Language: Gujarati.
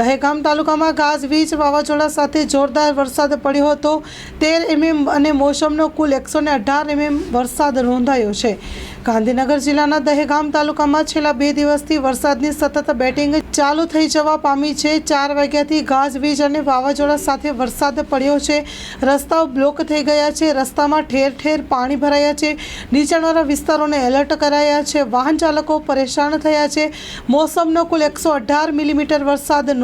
દહેગામ તાલુકામાં ગાજવીજ વાવાઝોડા સાથે જોરદાર વરસાદ પડ્યો હતો. તેર એમએમ અને મોસમનો કુલ એકસો ને અઢાર એમએમ વરસાદ નોંધાયો છે. ગાંધીનગર જિલ્લાના દહેગામ તાલુકામાં છેલ્લા બે દિવસથી વરસાદની સતત બેટિંગ ચાલુ થઈ જવા પામી છે. ચાર વાગ્યાથી ગાજવીજ અને વાવાઝોડા સાથે વરસાદ પડ્યો છે. રસ્તાઓ બ્લોક થઈ ગયા છે. રસ્તામાં ઠેર ઠેર પાણી ભરાયા છે. નીચાણવાળા વિસ્તારોને એલર્ટ કરાયા છે. વાહન ચાલકો પરેશાન થયા છે. મોસમનો કુલ એકસો અઢાર મિલીમીટર વરસાદ